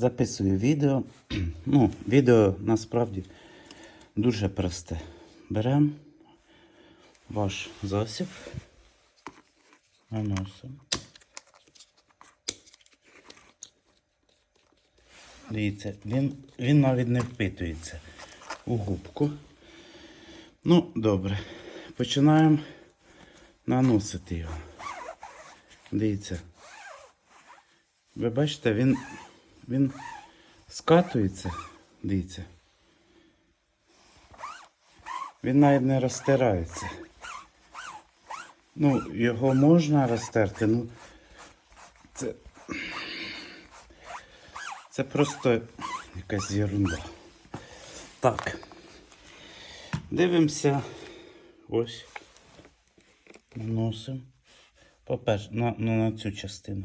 записую відео. Ну, відео насправді дуже просте. Беремо ваш засіб, наносимо. Дивіться, він, він навіть не впитується у губку. Ну, добре. Починаємо наносити його. Дивіться. Ви бачите, він, він скатується. Дивіться. Він навіть не розтирається. Ну, його можна розтерти, ну це. Це просто якась ерунда. Так. Дивимося. Ось. Наносимо. По-перше, на, на, на цю частину.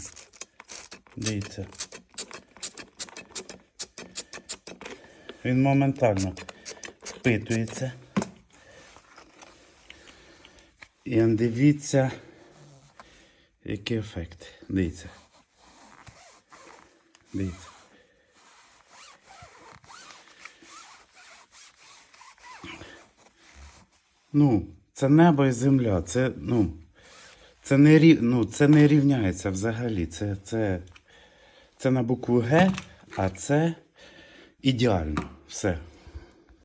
Дивіться. Він моментально впитується. І дивіться, який ефект. Дивіться. Дивіться. Ну, це небо і земля. Це, ну, це не, рів... ну, це не рівняється взагалі. Це, це, це на букву Г, а це ідеально. Все.